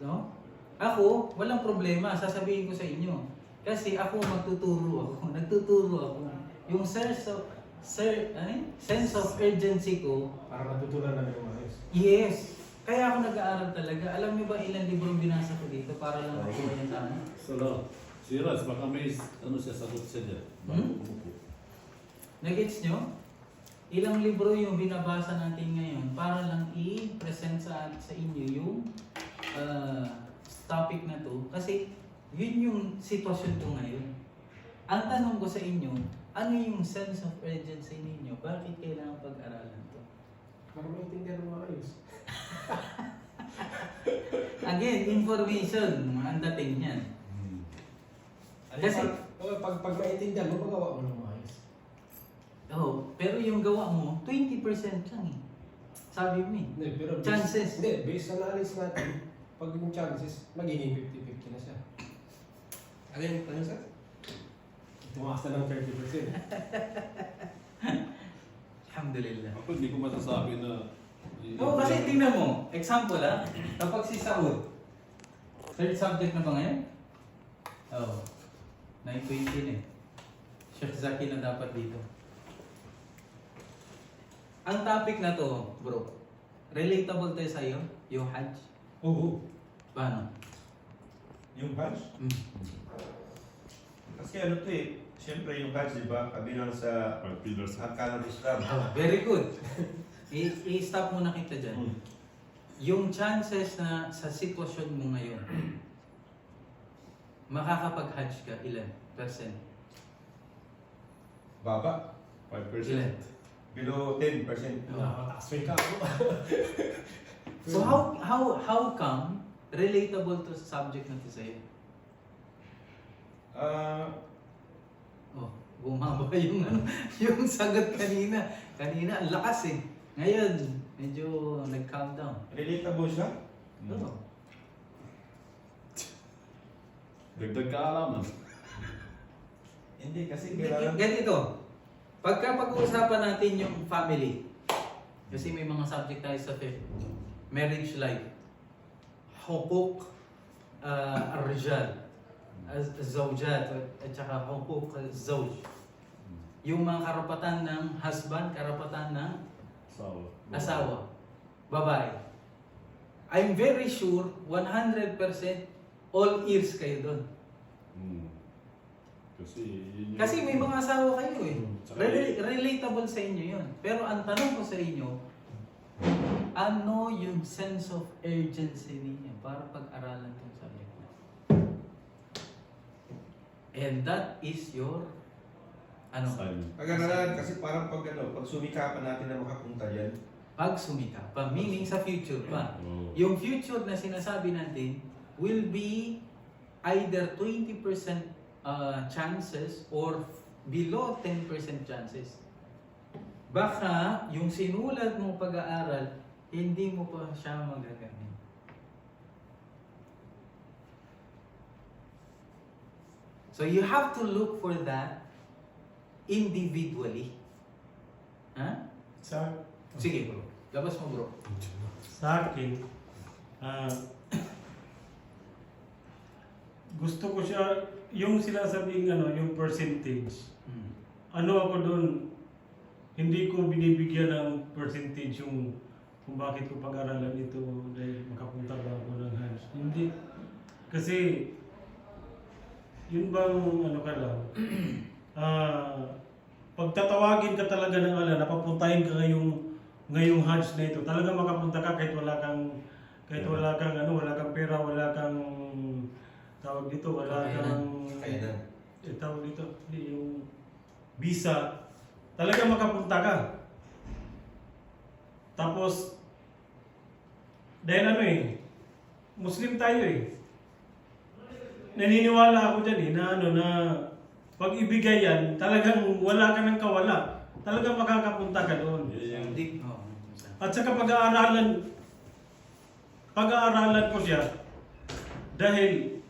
No? Ako, walang problema, sasabihin ko sa inyo. Kasi ako magtuturo ako, nagtuturo ako. Yung sense of, sir, ano sense of urgency ko, Para matutunan na yung ayos. yes. Kaya ako nag-aaral talaga. Alam niyo ba ilang librong binasa ko dito para lang makuha yung tama? So, no. Si Raz, baka may ano siya sagot siya dyan. Hmm? Nagets nyo? Ilang libro yung binabasa natin ngayon para lang i-present sa, sa inyo yung ah, topic na to. Kasi yun yung sitwasyon ko ngayon. Ang tanong ko sa inyo, ano yung sense of urgency ninyo? Bakit kailangan pag-aralan to? Para maintindihan mo ayos. Again, information, ang dating niyan. Hmm. Kasi- pag, pag, pag maintindihan mo, magawa mo ng ayos. Oh, pero yung gawa mo, 20% lang eh. Sabi mo eh. Hindi, pero based- Chances. Hindi, based sa analysis natin, pag yung chances, magiging 50-50 na siya. Ano yung ano sir? Tumakas na ng 30%. Alhamdulillah. Ako hindi ko masasabi na... Oo, kasi tingnan mo. Example ah, kapag si Saud, third subject na ba ngayon? Oo. Oh, 920 na eh. Sheikh Zaki na dapat dito. Ang topic na to, bro, relatable tayo sa'yo, yung Hajj. Oo. Paano? Yung Hajj? Mm. Kasi ano to eh, siyempre yung Hajj, di ba, kabilang sa Five pillars. Arkan ng Islam. Oh, very good. I- I-stop muna kita dyan. Hmm. Yung chances na sa sitwasyon mo ngayon, makakapag-Hajj ka, ilan? Percent? Baba, 5%. Ilan? below 10%. Nakakataas may ka ako. So how how how come relatable to sa subject natin sa'yo? Ah, Oh, bumaba yung ano, yung sagot kanina. Kanina ang lakas eh. Ngayon, medyo nag-calm down. relatable siya? Hmm. Oo. Dagdag kaalaman. Hindi, kasi kailangan... Ganito, pagka pag-uusapan natin yung family, kasi may mga subject tayo sa fifth, marriage life, ar-rijal, az- zawjat, at saka hukuk zawj. Yung mga karapatan ng husband, karapatan ng Asawa. asawa, babae. I'm very sure 100% all ears kayo doon. Hmm. Kasi yun Kasi may mga asawa kayo eh. Hmm. Rel- relatable sa inyo yun. Pero ang tanong ko sa inyo, ano yung sense of urgency ninyo para pag-aralan itong subject na? And that is your ano? Assignment. Pag-aralan, kasi parang pag ano, pag sumikapan natin na makapunta dyan, Pag sumikap pa, meaning sa future pa. Oo. Yung future na sinasabi natin will be either 20% uh, chances or below 10% chances. Baka yung sinulat mong pag-aaral, hindi mo pa siya magagamit. So you have to look for that individually. Ha? Sa, Sige bro. Labas mo bro. sa akin, ah, gusto ko siya, yung sinasabing ano, yung percentage, Hmm. ano ako doon, hindi ko binibigyan ng percentage yung kung bakit ko pag-aralan ito dahil makapunta ba ako ng Hajj. Hindi. Kasi, yun bang ano ka lang, ah, pagtatawagin ka talaga ng ala, napapuntahin ka ngayong ngayong Hajj na ito, talaga makapunta ka kahit wala kang kahit wala kang ano, wala kang pera, wala kang tawag dito, wala Kakayanan. kang eh, tawag dito, yung visa, talaga makapunta ka. Tapos, dahil ano eh, Muslim tayo eh. Naniniwala ako dyan eh, na ano, na pag ibigay yan, talagang wala ka ng kawala. Talagang makakapunta ka doon. At saka pag-aaralan, pag-aaralan ko siya, dahil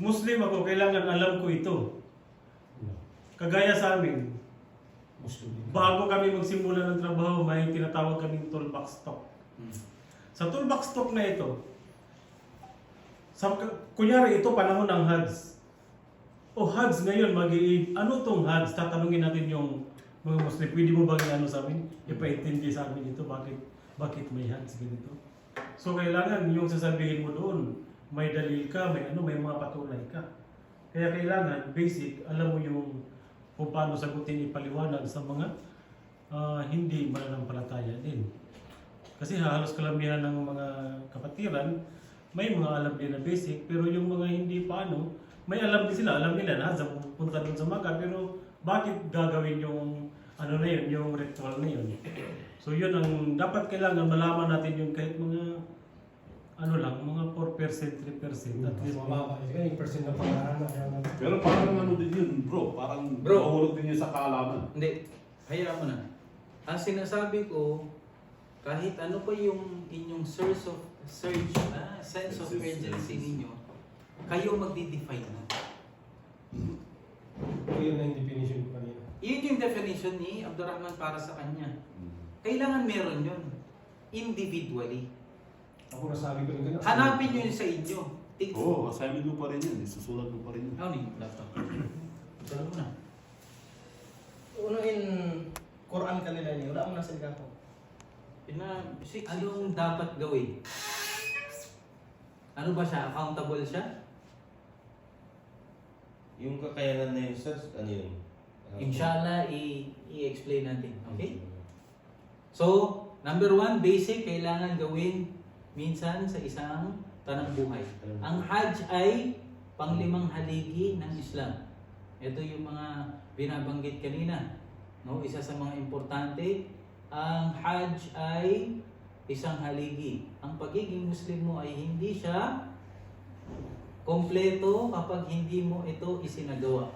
Muslim ako, kailangan alam ko ito. Kagaya sa amin. Bago kami magsimula ng trabaho, may tinatawag kaming toolbox talk. Hmm. Sa toolbox talk na ito, sa, kunyari ito panahon ng Hajj. O Hajj ngayon, mag ano tong Hajj? Tatanungin natin yung mga Muslim, pwede mo bang ano sa amin? Ipaintindi sa amin ito, bakit, bakit may Hajj ganito? So kailangan yung sasabihin mo doon, may dalil ka, may ano, may mga patunay ka. Kaya kailangan, basic, alam mo yung kung paano sagutin ipaliwanag sa mga ah, hindi mananampalataya din. Kasi halos kalamihan ng mga kapatiran, may mga alam din na basic, pero yung mga hindi pa ano, may alam din sila, alam nila na sa pupunta doon sa Makkah, pero bakit gagawin yung ano na yun, yung ritual na yun. So yun ang dapat kailangan malaman natin yung kahit mga ano lang, mga 4%, 3% at least. Mababa. Kaya yung percent na pangarahan na Pero parang ano din yun, bro. Parang Bro. mahulog din yun sa kaalaman. Hindi, hayaan mo na. Ang sinasabi ko, kahit ano pa yung inyong source of surge, ah, sense of urgency ninyo, kayo magdi-define na. Yun na yung definition ko kanina. Yun yung definition ni Abdurrahman para sa kanya. Kailangan meron yun. Individually. Ako nasabi ko rin ganun. Hanapin nyo yun sa inyo. Take Oo, oh, assignment mo pa rin yun. Isusulat mo pa rin yun. Ano yung laptop? Dala mo na. Unuin Quran kanila ni wala mo na sa ko. Pina, anong dapat gawin? Ano ba siya? Accountable siya? Yung kakayanan na yun, sir, ano yun? Inshallah, i- i-explain natin. Okay? So, number one, basic, kailangan gawin minsan sa isang tanang buhay. Ang Hajj ay panglimang haligi ng Islam. Ito yung mga binabanggit kanina. No, isa sa mga importante, ang Hajj ay isang haligi. Ang pagiging Muslim mo ay hindi siya kompleto kapag hindi mo ito isinagawa.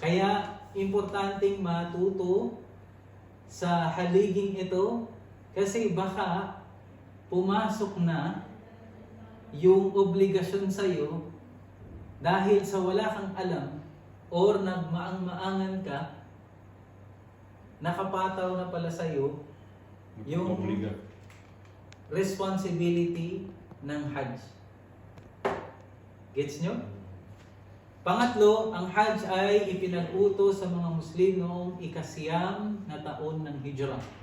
Kaya importanteng matuto sa haliging ito kasi baka pumasok na yung obligasyon sa iyo dahil sa wala kang alam or nagmaang-maangan ka nakapataw na pala sa iyo Yung- Obliga. responsibility ng Hajj. Gets nyo? Pangatlo, ang Hajj ay ipinag-utos sa mga Muslim noong ikasiyam na taon ng Hijrah.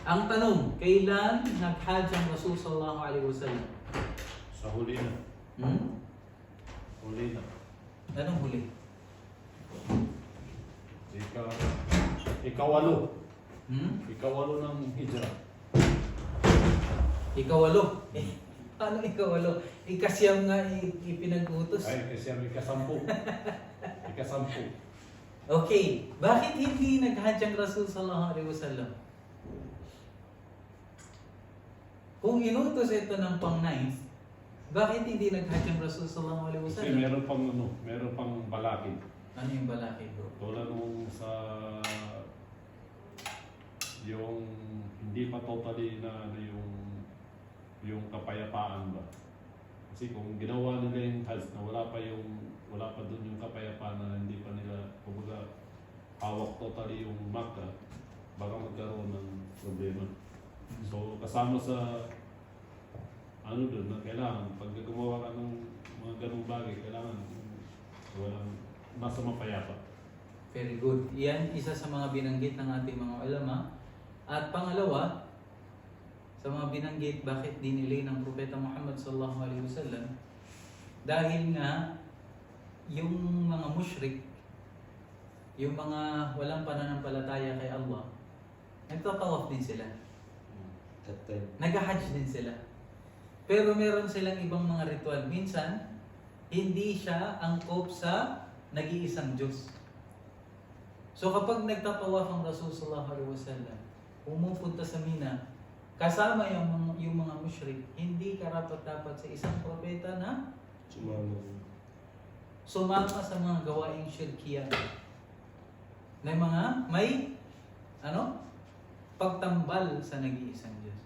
Ang tanong, kailan nag-Hajj ang Rasul sallallahu alaihi wasallam? Sa huli na. Hmm? Huli na. Anong huli? Ika, ikawalo. Hmm? Ikawalo ng hijra. Ikawalo. Eh, paano ikawalo? Ikasiyam nga ipinag-utos. Ay, kasi ang ikasampu. ikasampu. Okay, bakit hindi nag-Hajj ang Rasul sallallahu alaihi wasallam? Kung inutos ito ng pang-ninth, bakit hindi nag-Hajj ang Rasul sallallahu alaihi Kasi wasallam? meron pang ano, meron pang balakid. Ano yung balaki bro? Tulad nung sa yung hindi pa totally na ano yung yung kapayapaan ba. Kasi kung ginawa nila yung Hajj na wala pa yung wala pa doon yung kapayapaan na hindi pa nila kumbaga hawak totally yung Makkah, baka magkaroon ng kasama sa ano doon na kailangan pag gumawa ka ng mga ganung bagay, kailangan walang nasa mapayapa. Very good. Yan, isa sa mga binanggit ng ating mga ulama. At pangalawa, sa mga binanggit, bakit dinilay ng Propeta Muhammad sallallahu alaihi wasallam? Dahil nga, yung mga mushrik, yung mga walang pananampalataya kay Allah, nagtatawaf din sila. That time. Nag-hajj din sila. Pero meron silang ibang mga ritual. Minsan, hindi siya angkop sa nag-iisang Diyos. So kapag nagtatawaf ang Rasul sallallahu alaihi wasallam, pumupunta sa Mina, kasama yung mga, yung mga mushrik, hindi karapat dapat sa isang propeta na Sumama. sumama sa mga gawaing shirkiya. Na mga may ano? Pagtambal sa nag-iisang Diyos.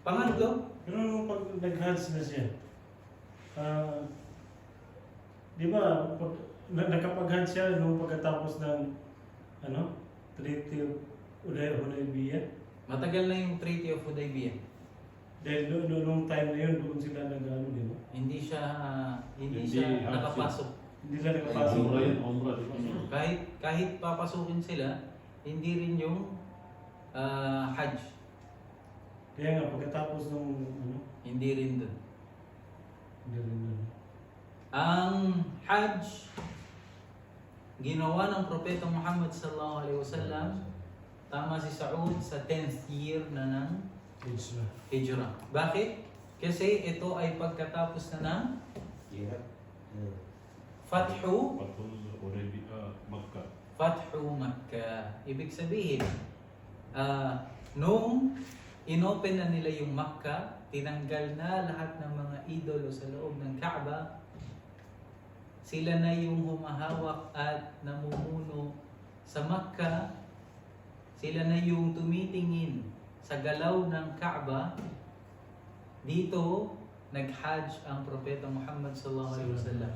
Pangatlo, Pero nung pag nag-Hajj na siya, ah, di ba, pag, na, nakapag-Hajj siya nung pagkatapos ng, ano, Treaty of Uday Hudaybiyah. matagal na yung Treaty of Hudaybiyah. Dahil no, no, nung time na yun, doon sila nag-ano, di ba? Hindi siya ah, hindi, Hindi siya nakapasok. Hindi sila nakapasok. Umra yun, di ba? Kahit kahit papasukin sila, hindi rin yung ah, Hajj. Kaya nga, pagkatapos ng, ano, Hindi rin dun. hindi rin ano. Ang Hajj ginawa ng propeta Muhammad sallallahu alaihi wasallam tama si Saud sa 10th year na ng Age na. Hijrah. Bakit? Kasi ito ay pagkatapos na ng Hirap. Hmm. Fathu already, ah, Makkah. Fathu Makkah. Ibig sabihin, ah, nung inopen na nila yung Makkah, tinanggal na lahat ng mga idolo sa loob ng Kaaba, sila na yung humahawak at namumuno sa Makkah, sila na yung tumitingin sa galaw ng Kaaba, dito nag-hajj ang propeta Muhammad sallallahu alaihi wasallam.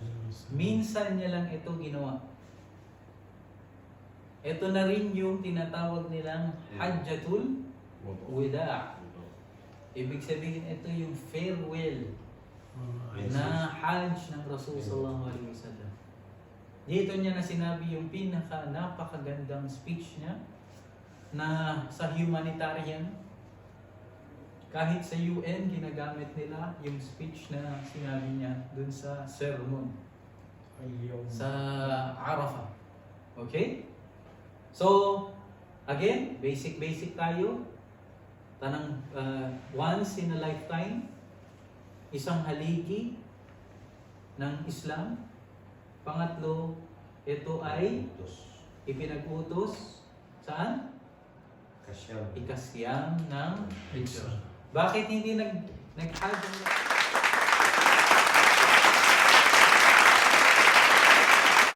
Minsan niya lang ito ginawa. Ito na rin yung tinatawag nilang Hajjatul Wida. Ibig sabihin ito yung farewell Uh, na Hajj ng Rasul sallallahu alaihi wasallam. Dito niya na sinabi yung pinaka napakagandang speech niya na sa humanitarian kahit sa UN ginagamit nila yung speech na sinabi niya dun sa sermon sa Arafah. Okay? So, again, basic-basic tayo. Tanang uh, once in a lifetime, isang haligi ng Islam. Pangatlo, ito ay Utos. ipinag-utos saan? Kasyam. Ikasyam ng Hijrah. Bakit hindi nag nag